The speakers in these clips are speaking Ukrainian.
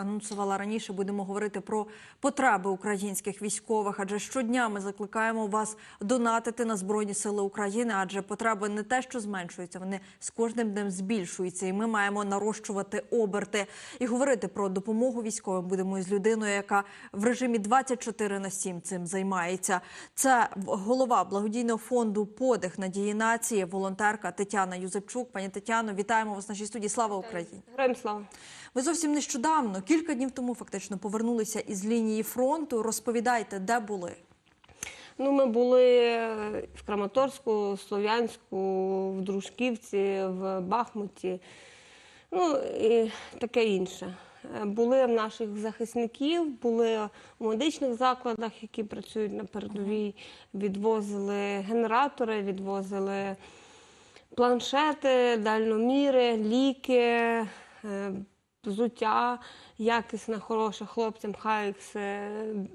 анонсувала раніше, будемо говорити про потреби українських військових. Адже щодня ми закликаємо вас донатити на збройні сили України, адже потреби не те, що зменшуються, вони з кожним днем збільшуються, і ми маємо нарощувати оберти і говорити про допомогу військовим. Будемо із людиною, яка в режимі 24 на 7 цим займається. Це голова благодійного фонду Подих надії нації, волонтерка Тетяна Юзепчук. Пані Тетяно, вітаємо вас в нашій студії. Слава Україні! Героям слава. Ви зовсім нещодавно, кілька днів тому, фактично, повернулися із лінії фронту. Розповідайте, де були. Ну, ми були в Краматорську, Слов'янську, в Дружківці, в Бахмуті, ну і таке інше. Е, Були в наших захисників, були у медичних закладах, які працюють на передовій, відвозили генератори, відвозили планшети, дальноміри, ліки, е, взуття якісне, хороше хлопцям, Хайкс,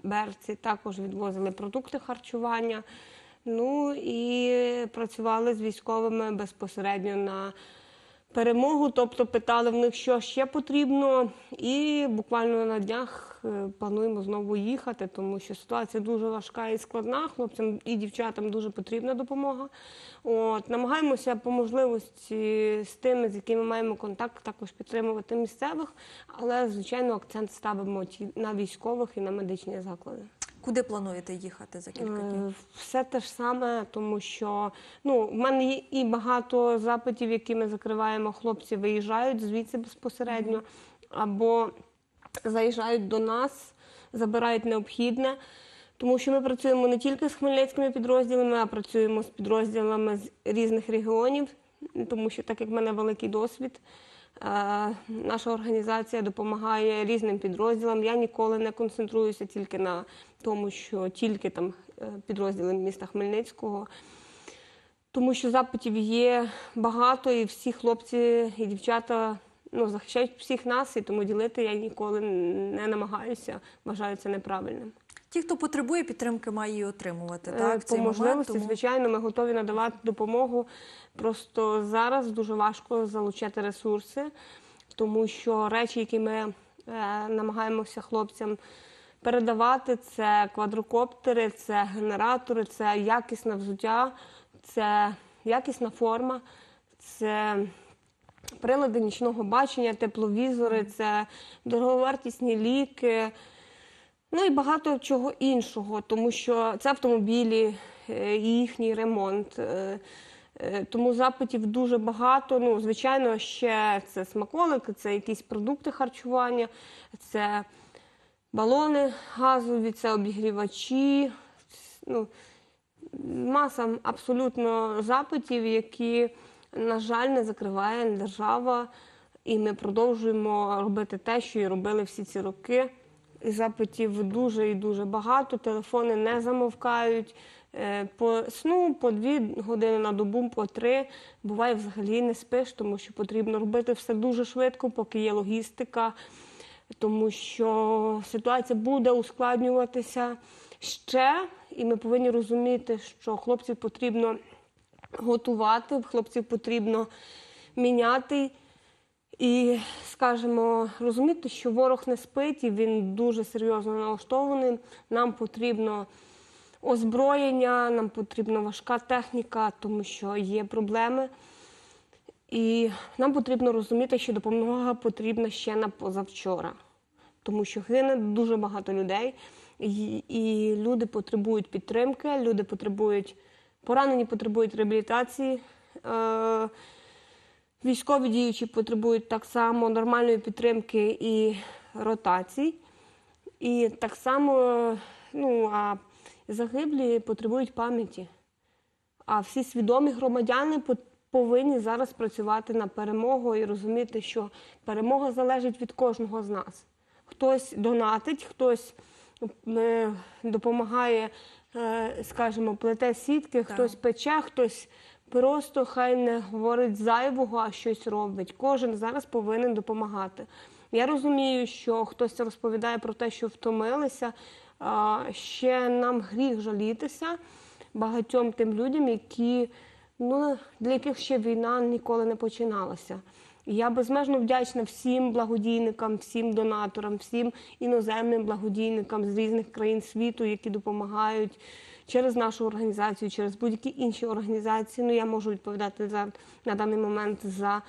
берці, також відвозили продукти харчування. Ну і працювали з військовими безпосередньо на перемогу, тобто питали в них, що ще потрібно, і буквально на днях е, плануємо знову їхати, тому що ситуація дуже важка і складна. Хлопцям і дівчатам дуже потрібна допомога. От намагаємося по можливості з тими, з якими маємо контакт, також підтримувати місцевих, але звичайно акцент ставимо на військових і на медичні заклади. Куди плануєте їхати за кілька днів? Е, Все те ж саме, тому що ну, в мене є і багато запитів, які ми закриваємо. Хлопці виїжджають звідси безпосередньо, або заїжджають до нас, забирають необхідне. Тому що ми працюємо не тільки з хмельницькими підрозділами, а працюємо з підрозділами з різних регіонів, тому що так як в мене великий досвід, е, наша організація допомагає різним підрозділам. Я ніколи не концентруюся тільки на тому, що тільки там е, підрозділи міста Хмельницького. Тому що запитів є багато, і всі хлопці і дівчата ну, захищають всіх нас, і тому ділити я ніколи не намагаюся, вважаю це неправильним. Ті, хто потребує підтримки, має її отримувати. Е, Так, в По можливості, тому- звичайно, ми готові надавати допомогу. Просто зараз дуже важко залучати ресурси, тому що речі, які ми е, намагаємося хлопцям передавати, це квадрокоптери, це генератори, це якісне взуття, це якісна форма, це прилади нічного бачення, тепловізори, це дороговартісні ліки. Ну і багато чого іншого, тому що це автомобілі, е, і їхній ремонт. е, е, Тому запитів дуже багато. Ну, звичайно, ще це смаколики, це якісь продукти харчування, це балони газові, це обігрівачі. Ну, маса абсолютно запитів, які, на жаль, не закриває держава. І ми продовжуємо робити те, що і робили всі ці роки. І запитів дуже і дуже багато. Телефони не замовкають. Е, По сну по дві години на добу, по три. Буває, взагалі не спиш, тому що потрібно робити все дуже швидко, поки є логістика, тому що ситуація буде ускладнюватися ще, і ми повинні розуміти, що хлопців потрібно готувати, хлопців потрібно міняти. І, скажімо, розуміти, що ворог не спить, і він дуже серйозно налаштований. Нам потрібно озброєння, нам потрібна важка техніка, тому що є проблеми. І нам потрібно розуміти, що допомога потрібна ще на позавчора, тому що гине дуже багато людей, і, люди потребують підтримки, люди потребують поранені, потребують реабілітації. Е, Військові діючі потребують так само нормальної підтримки і ротацій. І так само ну, а загиблі потребують пам'яті. А всі свідомі громадяни повинні зараз працювати на перемогу і розуміти, що перемога залежить від кожного з нас. Хтось донатить, хтось е, допомагає, е, скажімо, плете сітки, хтось пече, хтось просто хай не говорить зайвого, а щось робить. Кожен зараз повинен допомагати. Я розумію, що хтось розповідає про те, що втомилися. Ще нам гріх жалітися багатьом тим людям, які ну, для яких ще війна ніколи не починалася. Я безмежно вдячна всім благодійникам, всім донаторам, всім іноземним благодійникам з різних країн світу, які допомагають через нашу організацію, через будь-які інші організації. Ну я можу відповідати за на даний момент за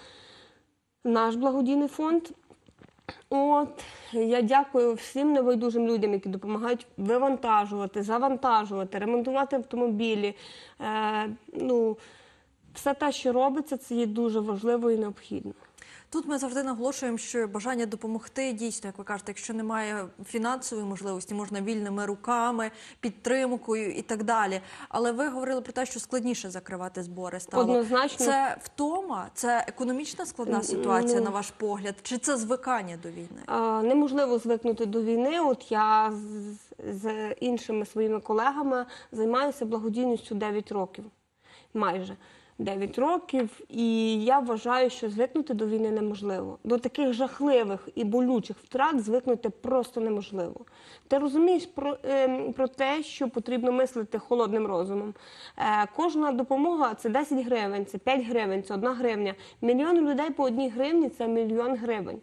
наш благодійний фонд. От я дякую всім небайдужим людям, які допомагають вивантажувати, завантажувати, ремонтувати автомобілі. Е, ну, все те, що робиться, це є дуже важливо і необхідно. Тут ми завжди наголошуємо, що бажання допомогти дійсно, як ви кажете, якщо немає фінансової можливості, можна вільними руками, підтримкою і так далі. Але ви говорили про те, що складніше закривати збори стало. Однозначно. Це втома, це економічна складна ситуація, ну. на ваш погляд, чи це звикання до війни? Неможливо звикнути до війни. От я з, з іншими своїми колегами займаюся благодійністю 9 років, майже 9 років, і я вважаю, що звикнути до війни неможливо. До таких жахливих і болючих втрат звикнути просто неможливо. Ти розумієш про, ем, про те, що потрібно мислити холодним розумом. Е, кожна допомога це 10 гривень, це 5 гривень, це 1 гривня. Мільйон людей по одній гривні це мільйон гривень.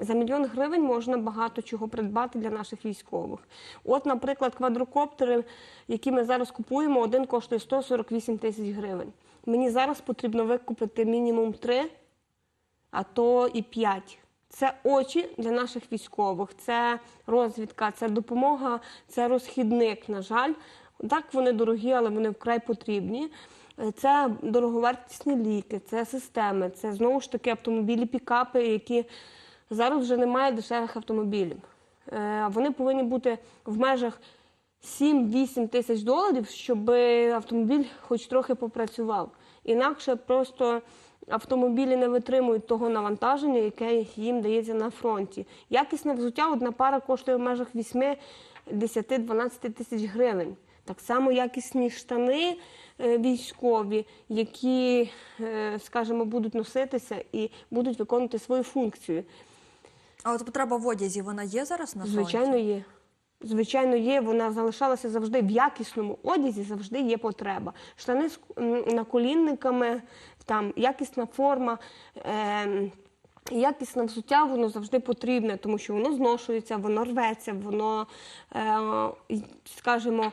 За мільйон гривень можна багато чого придбати для наших військових. От, наприклад, квадрокоптери, які ми зараз купуємо, один коштує 148 тисяч гривень. Мені зараз потрібно викупити мінімум три, а то і п'ять. Це очі для наших військових, це розвідка, це допомога, це розхідник. На жаль, так вони дорогі, але вони вкрай потрібні. Е, Це дороговартісні ліки, це системи, це знову ж таки автомобілі, пікапи, які зараз вже немає дешевих автомобілів. Е, Вони повинні бути в межах 7-8 тисяч доларів, щоб автомобіль хоч трохи попрацював. Інакше просто автомобілі не витримують того навантаження, яке їм дається на фронті. Якісне взуття одна пара коштує в межах 8-10-12 тисяч гривень. Так само якісні штани е, військові, які, е, скажімо, будуть носитися і будуть виконувати свою функцію. А от потреба в одязі вона є зараз на фронті? Звичайно, є. Звичайно, є. Вона залишалася завжди в якісному одязі, завжди є потреба. Штани з наколінниками, там якісна форма. Е- Якісне взуття воно завжди потрібне, тому що воно зношується, воно рветься, воно, е, скажімо,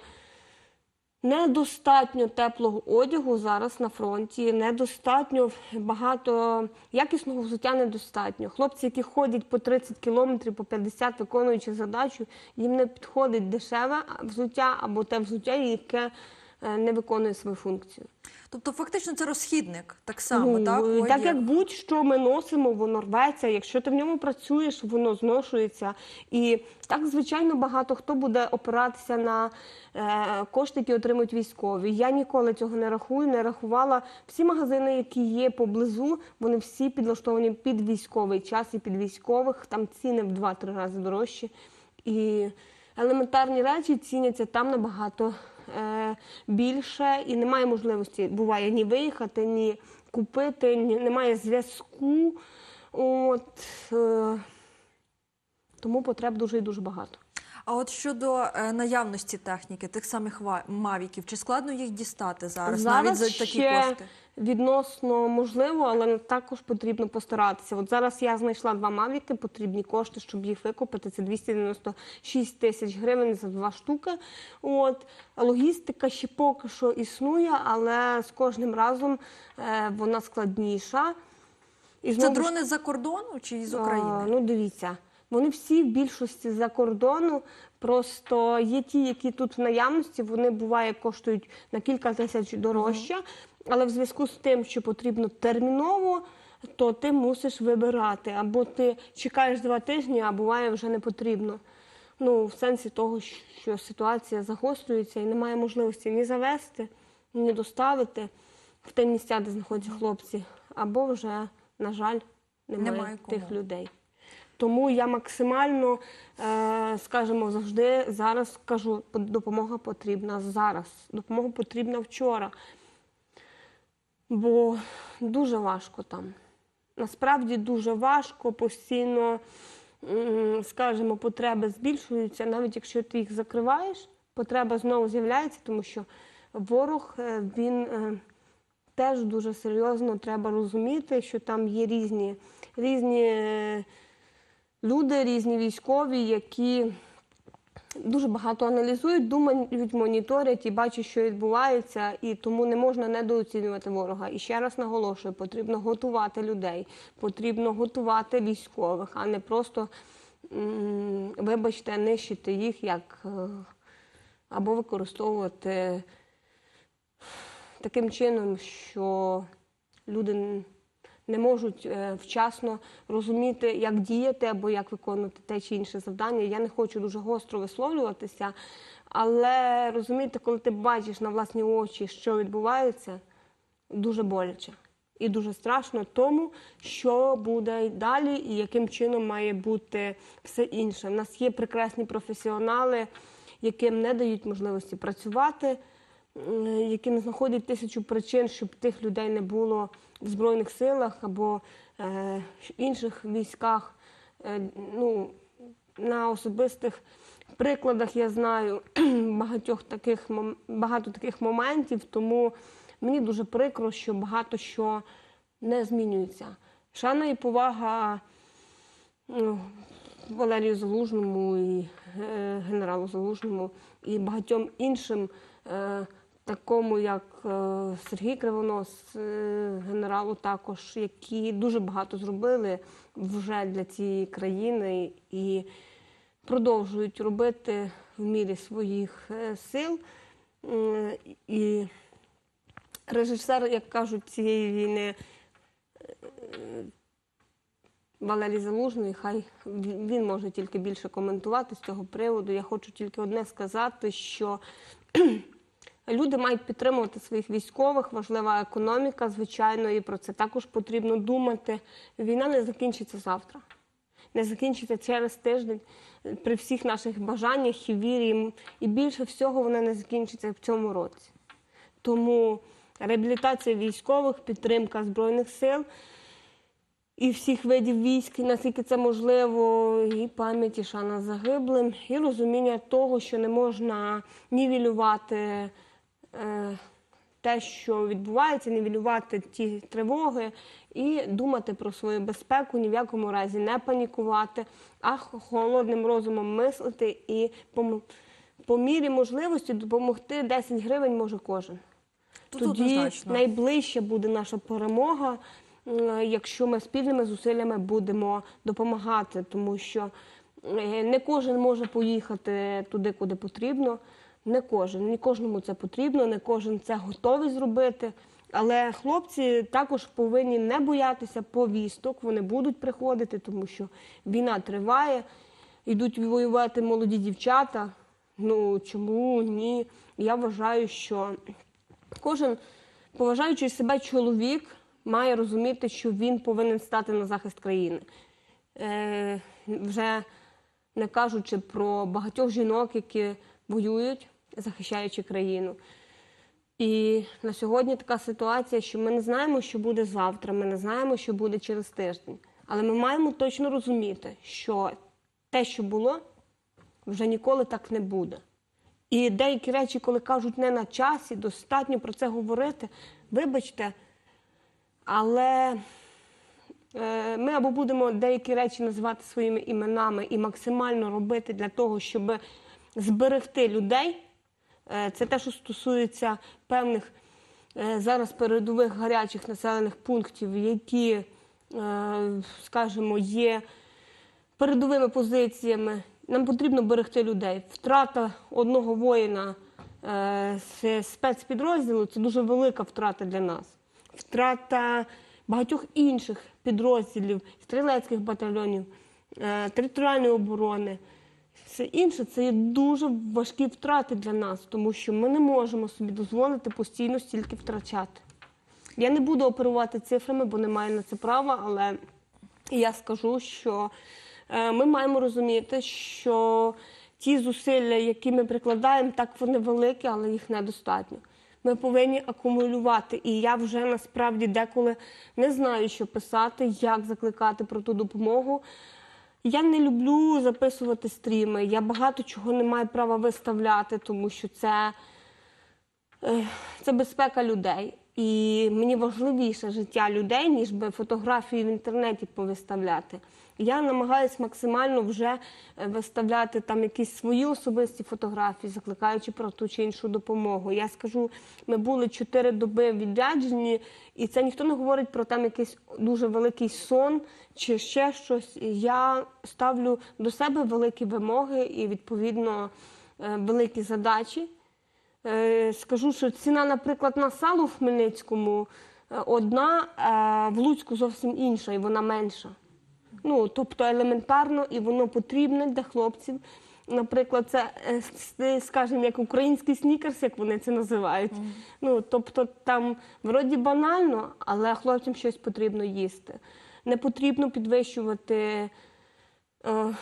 Недостатньо теплого одягу зараз на фронті, недостатньо багато якісного взуття недостатньо. Хлопці, які ходять по 30 кілометрів, по 50, виконуючи задачу, їм не підходить дешеве взуття або те взуття, яке не виконує свою функцію. Тобто, фактично, це розхідник так само, Ну, так? е, так як будь-що ми носимо, воно рветься. Якщо ти в ньому працюєш, воно зношується. І так, звичайно, багато хто буде опиратися на е, кошти, які отримують військові. Я ніколи цього не рахую, не рахувала. Всі магазини, які є поблизу, вони всі підлаштовані під військовий час і під військових. Там ціни в 2-3 рази дорожчі. І елементарні речі ціняться там набагато е, більше, і немає можливості, буває, ні виїхати, ні купити, ні, немає зв'язку. От, е, тому потреб дуже і дуже багато. А от щодо е, наявності техніки, тих самих ва- мавіків, чи складно їх дістати зараз, навіть за такі ще кошти? відносно можливо, але також потрібно постаратися. От зараз я знайшла два мавіки, потрібні кошти, щоб їх викупити. Це 296 тисяч гривень за два штуки. От логістика ще поки що існує, але з кожним разом е, вона складніша. І Це знову ж дрони з-за кордону чи з а, України? Ну, дивіться, вони всі в більшості за кордону. Просто є ті, які тут в наявності, вони буває коштують на кілька тисяч дорожче. Але в зв'язку з тим, що потрібно терміново, то ти мусиш вибирати. Або ти чекаєш два тижні, а буває вже не потрібно. Ну, в сенсі того, що ситуація загострюється і немає можливості ні завести, ні доставити в те місця, де знаходяться хлопці, або вже, на жаль, немає, Немає кому. тих людей. Тому я максимально, е, скажімо, завжди зараз кажу, допомога потрібна зараз. Допомога потрібна вчора. Бо дуже важко там. Насправді дуже важко, постійно, скажімо, потреби збільшуються, навіть якщо ти їх закриваєш, потреба знову з'являється, тому що ворог е, він е, теж дуже серйозно треба розуміти, що там є різні різні люди, різні військові, які дуже багато аналізують, думають, моніторять і бачать, що відбувається, і тому не можна недооцінювати ворога. І ще раз наголошую, потрібно готувати людей, потрібно готувати військових, а не просто, вибачте, нищити їх як е, або використовувати таким чином, що люди не можуть е, вчасно розуміти, як діяти або як виконувати те чи інше завдання. Я не хочу дуже гостро висловлюватися, але розумієте, коли ти бачиш на власні очі, що відбувається, дуже боляче. І дуже страшно тому, що буде далі, і яким чином має бути все інше. У нас є прекрасні професіонали, яким не дають можливості працювати, яким знаходять тисячу причин, щоб тих людей не було в Збройних силах або е, інших військах. Е, ну, на особистих прикладах я знаю багатьох таких, багато таких моментів, тому мені дуже прикро, що багато що не змінюється. Шана і повага ну, Валерію Залужному і е, генералу Залужному і багатьом іншим, е, такому як е, Сергій Кривонос, е, генералу також, які дуже багато зробили вже для цієї країни і продовжують робити в мірі своїх е, сил. І режисер, як кажуть, цієї війни Валерій Залужний, хай він він може тільки більше коментувати з цього приводу. Я хочу тільки одне сказати, що люди мають підтримувати своїх військових, важлива економіка, звичайно, і про це також потрібно думати. Війна не закінчиться завтра, не закінчиться через тиждень при всіх наших бажаннях і вірі. І більше всього вона не закінчиться в цьому році. Тому реабілітація військових, підтримка Збройних сил і всіх видів військ, наскільки це можливо, і пам'ять, і шана загиблим, і розуміння того, що не можна нівелювати те, що відбувається, нівелювати ті тривоги, і думати про свою безпеку, ні в якому разі не панікувати, а холодним розумом мислити і по, по мірі можливості допомогти 10 гривень може кожен. Тут Тоді найближче буде наша перемога, якщо ми спільними зусиллями будемо допомагати, тому що е, не кожен може поїхати туди, куди потрібно. Не кожен, не кожному це потрібно, не кожен це готовий зробити. Але хлопці також повинні не боятися повісток, вони будуть приходити, тому що війна триває, йдуть воювати молоді дівчата. Ну чому ні? Я вважаю, що Кожен поважаючий себе чоловік має розуміти, що він повинен стати на захист країни. Е, вже не кажучи про багатьох жінок, які воюють, захищаючи країну. І на сьогодні така ситуація, що ми не знаємо, що буде завтра, ми не знаємо, що буде через тиждень. Але ми маємо точно розуміти, що те, що було, вже ніколи так не буде. І деякі речі, коли кажуть не на часі, достатньо про це говорити. Вибачте, але е, ми або будемо деякі речі називати своїми іменами і максимально робити для того, щоб зберегти людей. Е, Це те, що стосується певних е, зараз передових гарячих населених пунктів, які, е, скажімо, є передовими позиціями. Нам потрібно берегти людей. Втрата одного воїна з спецпідрозділу це дуже велика втрата для нас. Втрата багатьох інших підрозділів, стрілецьких батальйонів, територіальної оборони. Все інше це є дуже важкі втрати для нас, тому що ми не можемо собі дозволити постійно стільки втрачати. Я не буду оперувати цифрами, бо не маю на це права, але я скажу, що е, ми маємо розуміти, що ті зусилля, які ми прикладаємо, так вони великі, але їх недостатньо. Ми повинні акумулювати. І я вже насправді деколи не знаю, що писати, як закликати про ту допомогу. Я не люблю записувати стріми. Я багато чого не маю права виставляти, тому що це, це безпека людей. І мені важливіше життя людей, ніж би фотографії в інтернеті повиставляти. Я намагаюся максимально вже е, виставляти там якісь свої особисті фотографії, закликаючи про ту чи іншу допомогу. Я скажу, ми були чотири доби відряджені, і це ніхто не говорить про там якийсь дуже великий сон чи ще щось. Я ставлю до себе великі вимоги і відповідно е, великі задачі. Е, Скажу, що ціна, наприклад, на сало в Хмельницькому е, одна, а в Луцьку зовсім інша, і вона менша. Ну, тобто елементарно, і воно потрібне для хлопців. Наприклад, це, е, скажімо, як український снікерс, як вони це називають. Ну, тобто там вроді банально, але хлопцям щось потрібно їсти. Не потрібно підвищувати е,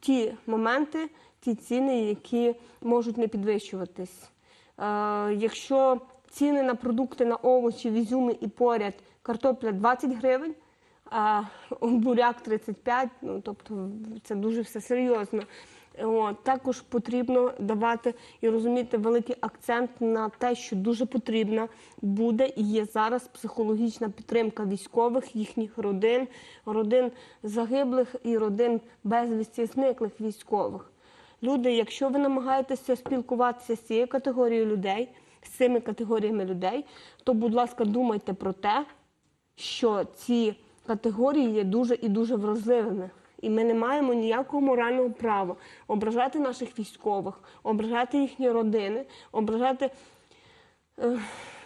ті моменти, ті ціни, які можуть не підвищуватись. Е, якщо ціни на продукти, на овочі, в ізюми і поряд картопля 20 гривень, а буряк 35, ну тобто це дуже все серйозно. От, також потрібно давати і розуміти великий акцент на те, що дуже потрібна буде і є зараз психологічна підтримка військових, їхніх родин, родин загиблих і родин безвісті зниклих військових. Люди, якщо ви намагаєтеся спілкуватися з цією категорією людей, з цими категоріями людей, то, будь ласка, думайте про те, що ці категорії є дуже і дуже вразливими. І ми не маємо ніякого морального права ображати наших військових, ображати їхні родини, ображати е,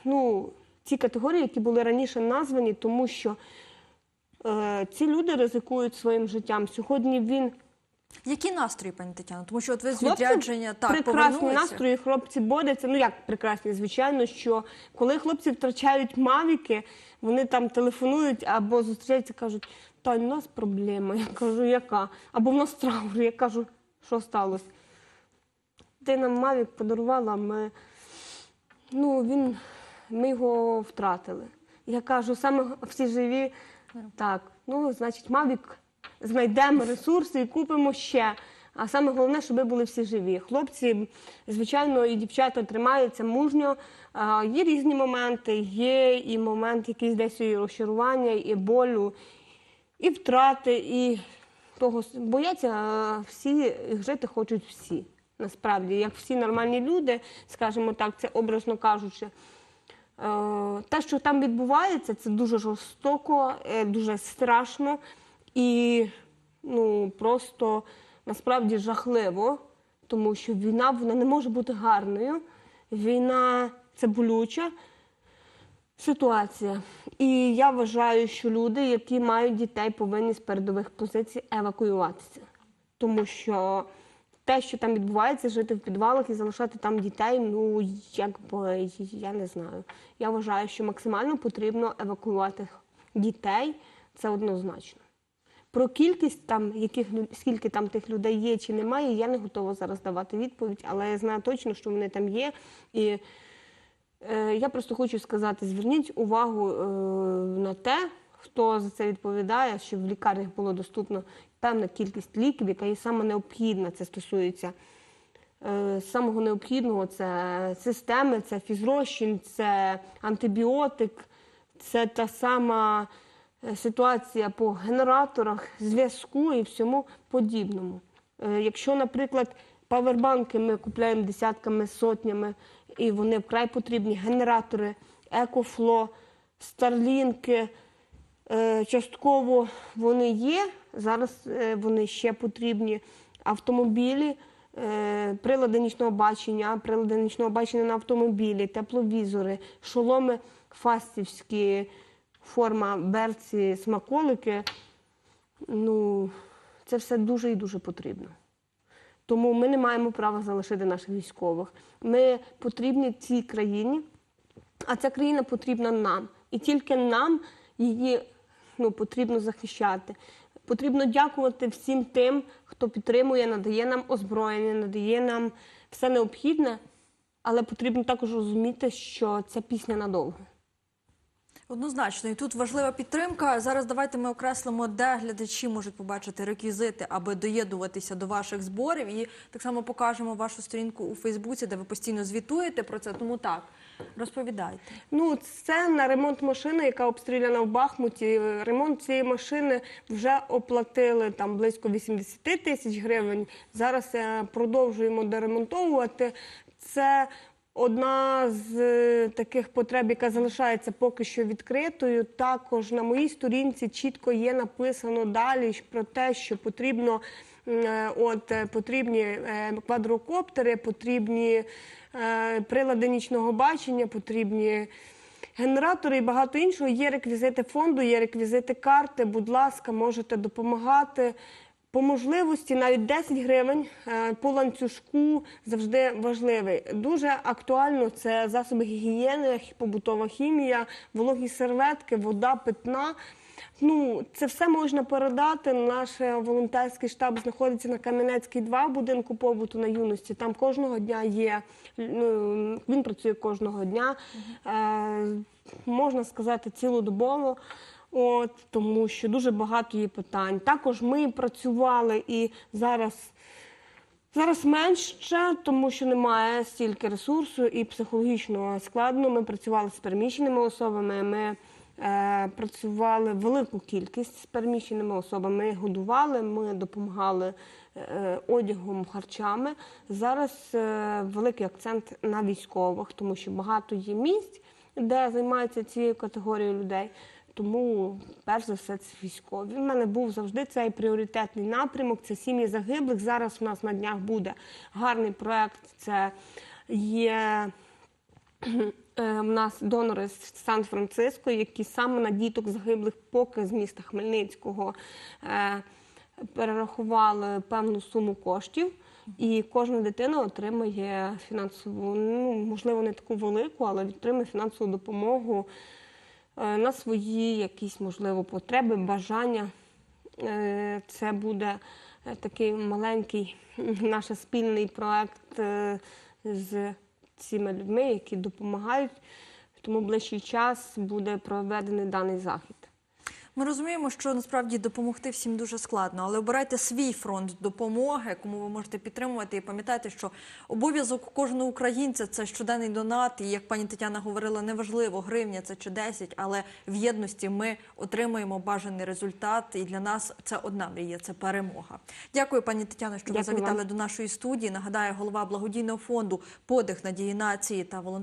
ну, ті категорії, які були раніше названі, тому що е, ці люди ризикують своїм життям. Сьогодні він Які настрої, пані Тетяно? Тому що от ви з Хлопці відрядження так прекрасні повернулися. настрої, хлопці борються. Ну як прекрасні, звичайно, що коли хлопці втрачають мавіки, вони там телефонують або зустрічаються, кажуть, Тань, у нас проблема. Я кажу, яка? Або в нас траур. Я кажу, що сталося? Ти нам мавік подарувала, ми ну він ми його втратили. Я кажу, саме всі живі. Так, ну значить, Мавік знайдемо ресурси і купимо ще. А саме головне, щоб були всі живі. Хлопці, звичайно, і дівчата тримаються мужньо. А, Є різні моменти, є і момент якийсь десь і розчарування, і болю, і втрати, і того бояться всі жити хочуть всі. Насправді, як всі нормальні люди, скажімо так, це образно кажучи. Е, Те, що там відбувається, це дуже жорстоко, е, дуже страшно і ну, просто насправді жахливо, тому що війна вона не може бути гарною. Війна це болюча ситуація. І я вважаю, що люди, які мають дітей, повинні з передових позицій евакуюватися. Тому що те, що там відбувається, жити в підвалах і залишати там дітей, ну якби я не знаю. Я вважаю, що максимально потрібно евакуювати дітей. Це однозначно. Про кількість там, яких скільки там тих людей є чи немає, я не готова зараз давати відповідь, але я знаю точно, що вони там є. І е, я просто хочу сказати: зверніть увагу е, на те, хто за це відповідає, щоб в лікарнях було доступно певна кількість ліків, яка є саме необхідна. Це стосується е, самого необхідного це системи, це фізрозчин, це антибіотик, це та сама ситуація по генераторах, зв'язку і всьому подібному. Е, Якщо, наприклад, павербанки ми купуємо десятками, сотнями, і вони вкрай потрібні, генератори, екофло, старлінки, Е, Частково вони є, зараз е, вони ще потрібні. Автомобілі, е, прилади нічного бачення, прилади нічного бачення на автомобілі, тепловізори, шоломи фастівські, форма берці, смаколики. Ну, це все дуже і дуже потрібно. Тому ми не маємо права залишити наших військових. Ми потрібні цій країні, а ця країна потрібна нам. І тільки нам її ну, потрібно захищати. Потрібно дякувати всім тим, хто підтримує, надає нам озброєння, надає нам все необхідне, але потрібно також розуміти, що ця пісня надовго. Однозначно, і тут важлива підтримка. Зараз давайте ми окреслимо, де глядачі можуть побачити реквізити, аби доєднуватися до ваших зборів. І так само покажемо вашу сторінку у Фейсбуці, де ви постійно звітуєте про це. Тому так розповідайте. Ну, це на ремонт машини, яка обстріляна в Бахмуті. Ремонт цієї машини вже оплатили там близько 80 тисяч гривень. Зараз е, продовжуємо доремонтовувати. Це одна з е, таких потреб, яка залишається поки що відкритою. Також на моїй сторінці чітко є написано далі про те, що потрібно. е, От е, потрібні квадрокоптери, потрібні прилади нічного бачення, потрібні генератори і багато іншого. Є реквізити фонду, є реквізити карти. Будь ласка, можете допомагати. По можливості навіть 10 гривень е, по ланцюжку завжди важливий. Дуже актуально це засоби гігієни, побутова хімія, вологі серветки, вода питна. Ну, це все можна передати. Наш е, волонтерський штаб знаходиться на Кам'янецькій 2 в будинку побуту на юності. Там кожного дня є. Ну, він працює кожного дня. Е, можна сказати, цілодобово. От, тому що дуже багато є питань. Також ми працювали і зараз. Зараз менше, тому що немає стільки ресурсу і психологічно складно. Ми працювали з переміщеними особами. Ми е, працювали велику кількість з переміщеними особами. Ми годували, ми допомагали е, одягом, харчами. Зараз е, великий акцент на військових, тому що багато є місць, де займаються цією категорією людей. Тому, перш за все, це військові. У мене був завжди цей пріоритетний напрямок. Це сім'ї загиблих. Зараз у нас на днях буде гарний проект. Це є е, в нас донори з Сан-Франциско, які саме на діток загиблих, поки з міста Хмельницького е, перерахували певну суму коштів. І кожна дитина отримає фінансову, ну можливо, не таку велику, але отримає фінансову допомогу на свої якісь можливо потреби, бажання. Е, Це буде е, такий маленький наш спільний проект е, з цими людьми, які допомагають. Тому ближчий час буде проведений даний захід. Ми розуміємо, що насправді допомогти всім дуже складно, але обирайте свій фронт допомоги, кому ви можете підтримувати. І пам'ятайте, що обов'язок кожного українця це щоденний донат. І як пані Тетяна говорила, неважливо, гривня це чи 10, але в єдності ми отримаємо бажаний результат. І для нас це одна мрія це перемога. Дякую, пані Тетяно, що ви завітали вам. до нашої студії. Нагадаю, голова благодійного фонду Подих надії нації та волонтер.